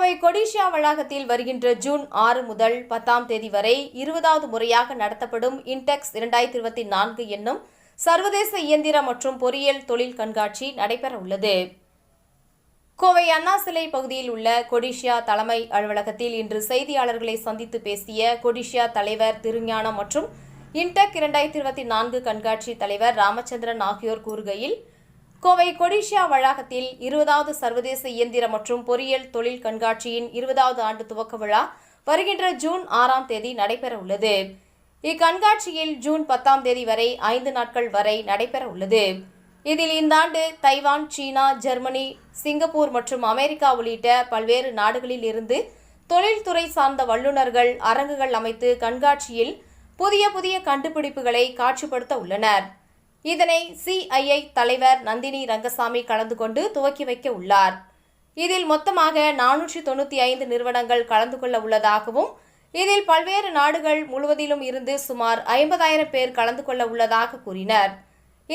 கோவை கொடிஷியா வளாகத்தில் வருகின்ற ஜூன் ஆறு முதல் பத்தாம் தேதி வரை இருபதாவது முறையாக நடத்தப்படும் இன்டெக்ஸ் இரண்டாயிரத்தி இருபத்தி நான்கு என்னும் சர்வதேச இயந்திர மற்றும் பொறியியல் தொழில் கண்காட்சி நடைபெற உள்ளது. கோவை அண்ணா சிலை பகுதியில் உள்ள கொடிஷியா தலைமை அலுவலகத்தில் இன்று செய்தியாளர்களை சந்தித்து பேசிய கொடிஷியா தலைவர் திருஞானம் மற்றும் இன்டெக் இரண்டாயிரத்தி இருபத்தி நான்கு கண்காட்சி தலைவர் ராமச்சந்திரன் ஆகியோர் கூறுகையில் கோவை கொடிஷியா வளாகத்தில் இருபதாவது சர்வதேச இயந்திர மற்றும் பொறியியல் தொழில் கண்காட்சியின் இருபதாவது ஆண்டு துவக்க விழா வருகின்ற ஜூன் ஆறாம் தேதி நடைபெற உள்ளது இக்கண்காட்சியில் ஜூன் பத்தாம் தேதி வரை ஐந்து நாட்கள் வரை நடைபெற உள்ளது இதில் இந்த ஆண்டு தைவான் சீனா ஜெர்மனி சிங்கப்பூர் மற்றும் அமெரிக்கா உள்ளிட்ட பல்வேறு நாடுகளில் இருந்து தொழில்துறை சார்ந்த வல்லுநர்கள் அரங்குகள் அமைத்து கண்காட்சியில் புதிய புதிய கண்டுபிடிப்புகளை காட்சிப்படுத்த உள்ளனர். இதனை சிஐஐ தலைவர் நந்தினி ரங்கசாமி கலந்து கொண்டு துவக்கி வைக்க உள்ளார். இதில் மொத்தமாக நானூற்றி தொண்ணூற்றி ஐந்து நிறுவனங்கள் கலந்து கொள்ள உள்ளதாகவும் இதில் பல்வேறு நாடுகள் முழுவதிலும் இருந்து சுமார் ஐம்பதாயிரம் பேர் கலந்து கொள்ள உள்ளதாக கூறினர்.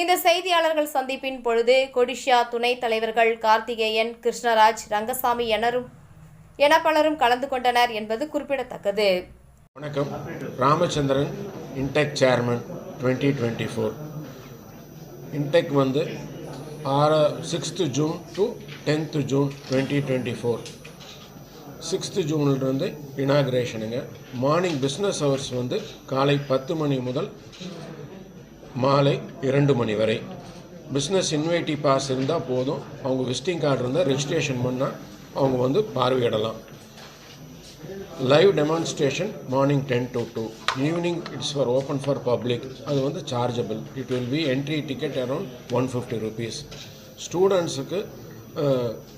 இந்த செய்தியாளர்கள் சந்திப்பின் பொழுது கொடிஷியா துணைத் தலைவர்கள் கார்த்திகேயன் கிருஷ்ணராஜ் ரங்கசாமி எனரும் என பலரும் கலந்து கொண்டனர் என்பது குறிப்பிடத்தக்கது. வணக்கம். Ramachandran Intech chairman twenty twenty four Intech வந்து ஆறு sixth June to tenth June twenty twenty four sixth ஜூன்லேருந்து இனாக்ரேஷனுங்க மார்னிங் பிஸ்னஸ் ஹவர்ஸ் வந்து காலை பத்து மணி முதல் மாலை இரண்டு மணி வரை. பிஸ்னஸ் இன்வைட்டி பாஸ் இருந்தால் போதும். அவங்க விசிட்டிங் கார்டு இருந்தால் ரெஜிஸ்ட்ரேஷன் பண்ணால் அவங்க வந்து பார்வையிடலாம். Live demonstration morning ten to two evening it's for open for public அது வந்து chargeable it will be entry ticket around one fifty rupees ஸ்டூடெண்ட்ஸுக்கு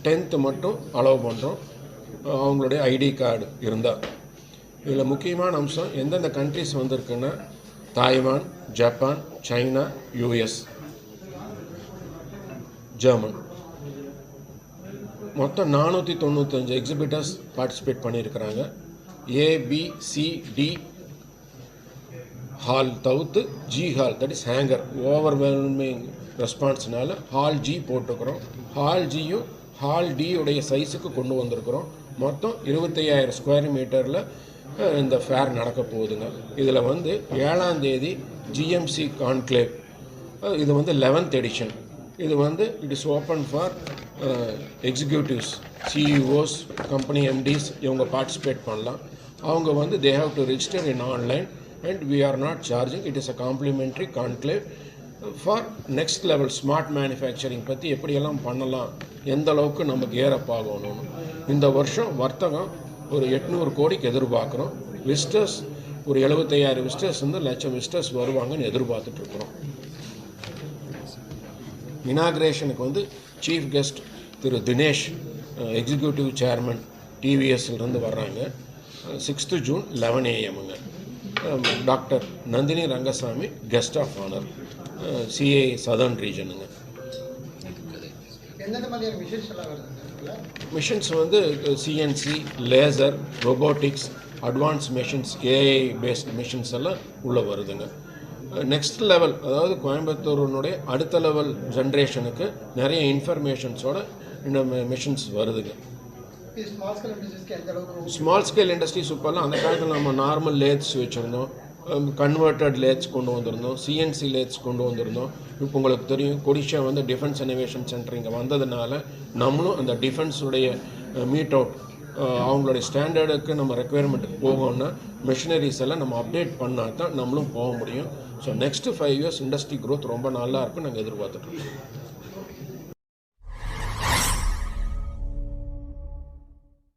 டென்த்து மட்டும் அலோவ் பண்ணுறோம் uh, அவங்களுடைய ஐடி கார்டு இருந்தால் இதில் முக்கியமான அம்சம் எந்தெந்த கண்ட்ரிஸ் வந்திருக்குன்னா Taiwan Japan China US German மொத்தம் நானூற்றி தொண்ணூத்தஞ்சு எக்ஸிபிட்டர்ஸ் பார்ட்டிசிபேட் பண்ணியிருக்கிறாங்க. A B C D hall தவிர்த்து G hall that is hangar overwhelming ரெஸ்பான்ஸ்னால hall G போட்டுக்கிறோம். ஹால் ஜியும் ஹால் டியுடைய சைஸுக்கு கொண்டு வந்திருக்கிறோம். மொத்தம் இருபத்தையாயிரம் ஸ்கொயர் மீட்டரில் இந்த ஃபேர் நடக்க போகுதுங்க. இதில் வந்து ஏழாம் தேதி ஜிஎம்சி கான்க்ளேவ் இது வந்து லெவன்த் எடிஷன் இது வந்து it is open for executives CEOs company MDs இவங்க பார்ட்டிசிபேட் பண்ணலாம். அவங்க வந்து they have to register in online and we are not charging it is a complimentary conclave for next level smart manufacturing பற்றி எப்படியெல்லாம் பண்ணலாம் எந்த அளவுக்கு நம்ம கேரப் ஆகணும்னு. இந்த வருஷம் வர்த்தகம் ஒரு எட்நூறு கோடிக்கு எதிர்பார்க்குறோம். விஸ்டர்ஸ் ஒரு எழுபத்தையாயிரம் விஸ்டர்ஸ் வந்து லட்சம் விஸ்டர்ஸ் வருவாங்கன்னு எதிர்பார்த்துட்ருக்குறோம் இனாக்ரேஷனுக்கு வந்து சீஃப் கெஸ்ட் திரு தினேஷ் எக்ஸிக்யூட்டிவ் சேர்மன் டிவிஎஸ்லேருந்து வர்றாங்க. Sixth June eleven ஏஎம்ங்க doctor Nandini Rangasamy guest of honour CA southern ரீஜனுங்க? Machines வந்து CNC laser robotics advance machines AI based machines எல்லாம் உள்ளே வருதுங்க. நெக்ஸ்ட் லெவல் அதாவது கோயம்புத்தூரினுடைய அடுத்த லெவல் ஜென்ரேஷனுக்கு நிறைய இன்ஃபர்மேஷன்ஸோட இந்த மிஷின்ஸ் வருதுங்க. ஸ்மால் ஸ்கேல் இண்டஸ்ட்ரி சூப்பர்லாம் இண்டஸ்ட்ரீஸ் இப்போல்லாம் அந்த காலத்தில் நம்ம நார்மல் லேத்ஸ் வச்சுருந்தோம். கன்வெர்ட்டட் லேத்ஸ் கொண்டு வந்திருந்தோம். சிஎன்சி லேத்ஸ் கொண்டு வந்திருந்தோம். இப்போ உங்களுக்கு தெரியும் கொடிஷா வந்து டிஃபென்ஸ் இனோவேஷன் சென்டர் இங்கே வந்ததுனால நம்மளும் அந்த டிஃபென்ஸுடைய மீட் அவுட் அவங்களுடைய ஸ்டாண்டர்டுக்கு நம்ம ரெக்குயர்மெண்ட்டுக்கு போகணும்னா மிஷினரிஸ் எல்லாம் நம்ம அப்டேட் பண்ணால் தான் நம்மளும் போக முடியும். So next five years industry growth ரொம்ப நல்லா இருக்கும் நாங்கள் எதிர்பார்த்துட்ருக்கோம்